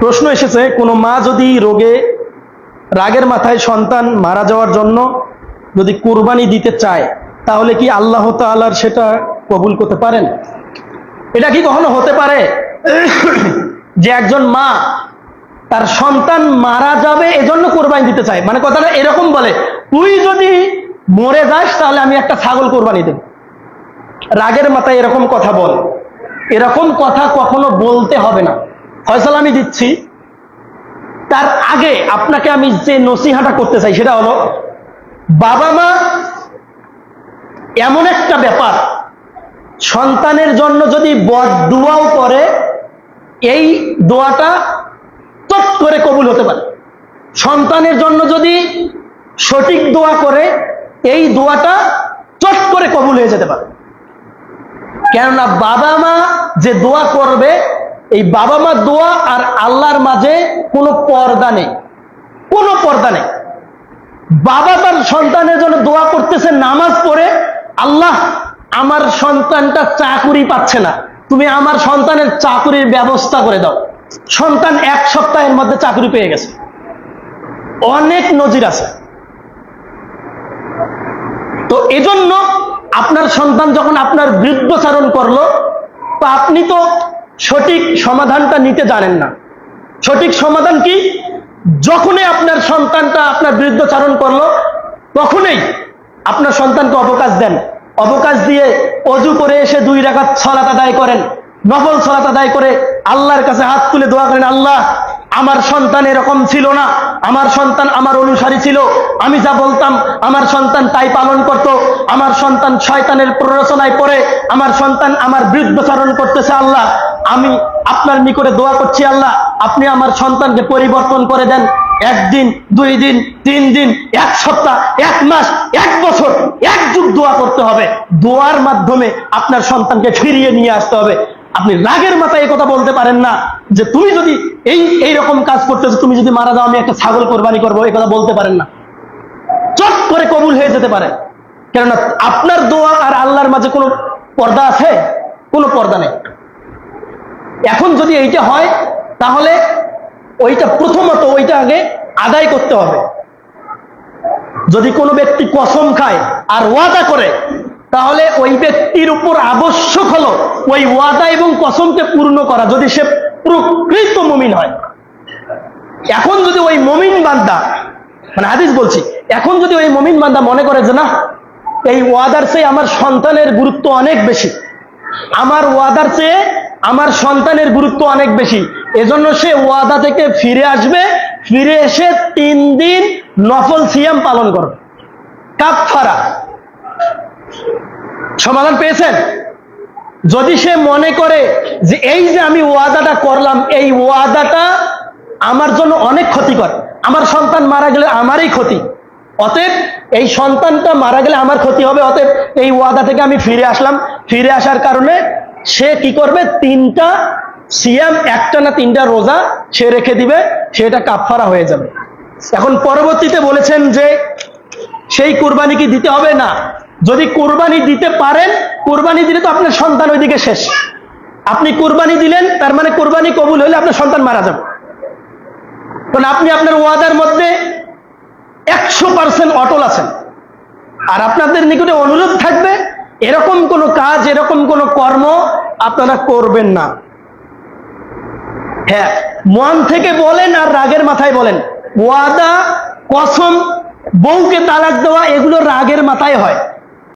প্রশ্ন এসেছে, কোনো মা যদি রোগে, রাগের মাথায় সন্তান মারা যাওয়ার জন্য যদি কোরবানি দিতে চায়, তাহলে কি আল্লাহ তাআলার সেটা কবুল করতে পারেন? এটা কি কখনো হতে পারে যে একজন মা তার সন্তান মারা যাবে এজন্য কোরবানি দিতে চায়? মানে কথাটা এরকম বলে, তুই যদি মরে যাস, তাহলে আমি একটা ছাগল কোরবানি দেব। রাগের মাথায় এরকম কথা বল। এরকম কথা কখনো বলতে হবে না। ফয়সাল আমি দিচ্ছি। তার আগে আপনাকে আমি যে নসিহাটা করতে চাই সেটা হলো, বাবা মা এমন একটা ব্যাপার, সন্তানের জন্য যদি বদ দুয়াও করে, এই দোয়াটা চট করে কবুল হতে পারে। সন্তানের জন্য যদি সঠিক দোয়া করে, এই দোয়াটা চট করে কবুল হয়ে যেতে পারে। কেননা বাবা মা যে দোয়া করবে এই বাবা মা দোয়া আর আল্লাহর মাঝে কোনো পর্দা নেই। কোনো পর্দা নেই। বাবা তার সন্তানের জন্য দোয়া করতেছে, নামাজ পড়ে, আল্লাহ আমার সন্তানটা চাকুরি পাচ্ছে না। তুমি আমার সন্তানের চাকুরির ব্যবস্থা করে দাও। সন্তান এক সপ্তাহের মধ্যে চাকরি পেয়ে গেছে। অনেক নজির আছে। তো এজন্য আপনার সন্তান যখন আপনার বৃদ্ধচারণ করল, তো আপনি তো সঠিক সমাধানটা নিতে জানেন না। সঠিক সমাধান কি? যখনই আপনার সন্তানটা আপনার বিরুদ্ধচারণ করল, তখনই আপনার সন্তানকে অবকাশ দেন। অবকাশ দিয়ে অজু করে এসে দুই রাখাত ছলাত আদায় করেন। নবল ছলাত আদায় করে আল্লাহর কাছে হাত তুলে দোয়া করেন, আল্লাহ আমার সন্তান এরকম ছিল না। আমার সন্তান আমার অনুসারী ছিল। আমি যা বলতাম, আমার সন্তান তাই পালন করত। আমার সন্তান শয়তানের প্ররোচনায় পড়ে। আমার সন্তান আমার বৃদ্ধচারণ করতেছে আল্লাহ। আমি আপনার নিকটে দোয়া করছি আল্লাহ, আপনি আমার সন্তানকে পরিবর্তন করে দেন। একদিন, দুই দিন, তিন দিন, এক সপ্তাহ, এক মাস, এক বছর, এক যুগ দোয়া করতে হবে। দোয়ার মাধ্যমে আপনার সন্তানকে ফিরিয়ে নিয়ে আসতে হবে। আপনি রাগের মাথায় কথা বলতে পারেন না যে তুমি যদি এই এই রকম কাজ করতেছো, তুমি যদি মারা যাও, আমি একটা ছাগল কোরবানি করব, এই কথা বলতে পারেন না। চট করে কবুল হয়ে যেতে পারে। কেননা আপনার দোয়া আর আল্লাহর মাঝে কোনো পর্দা আছে? কোনো পর্দা নেই। এখন যদি এইটা হয়, তাহলে ওইটা প্রথমত ওইটা আগে আদায় করতে হবে। যদি কোনো ব্যক্তি কসম খায় আর ওয়াদা করে তাহলে ওই ব্যক্তির উপর আবশ্যক হলো ওই ওয়াদা এবং কসমকে পূর্ণ করা, যদি সে প্রকৃত মুমিন হয়। এখন যদি ওই মমিন বান্দা মানে হাদিস বলছি, এখন যদি ওই মমিন বান্দা মনে করে যে না, এই ওয়াদার চেয়ে আমার সন্তানের গুরুত্ব অনেক বেশি, আমার ওয়াদার চেয়ে আমার সন্তানের গুরুত্ব অনেক বেশি, এজন্য সে ওয়াদা থেকে ফিরে আসবে, ফিরে এসে তিন দিন নফল সিয়াম পালন করবে। কাপফারা সমাধান পেয়েছেন? যদি সে মনে করে যে এই যে আমি ওয়াদাটা করলাম, এই ওয়াদাটা আমার জন্য অনেক ক্ষতিকর। আমার সন্তান মারা গেলে আমারই ক্ষতি। অতএব এই সন্তানটা মারা গেলে আমার ক্ষতি হবে। অতএব এই ওয়াদা থেকে আমি ফিরে আসলাম। ফিরে আসার কারণে সে কি করবে? তিনটা সিয়াম, একটা না তিনটা রোজা সে রেখে দিবে, সেটা কাফারা হয়ে যাবে। এখন পরবর্তীতে বলেছেন যে সেই কোরবানি কি দিতে হবে? না। যদি কোরবানি দিতে পারেন, কোরবানি দিলে তো আপনার সন্তান ওইদিকে শেষ। আপনি কোরবানি দিলেন, তার মানে কোরবানি কবুল হলে আপনার সন্তান মারা যাবে। কারণ আপনি আপনার ওয়াদার মধ্যে একশো পার্সেন্ট অটল আছেন। আর আপনাদের নিকটে অনুরোধ থাকবে, এরকম কোনো কাজ, এরকম কোনো কর্ম আপনারা করবেন না। হ্যাঁ মন থেকে বলেন আর রাগের মাথায় বলেন। ওয়াদা, কসম, বউকে তালাক দেওয়া, এগুলো রাগের মাথায় হয়।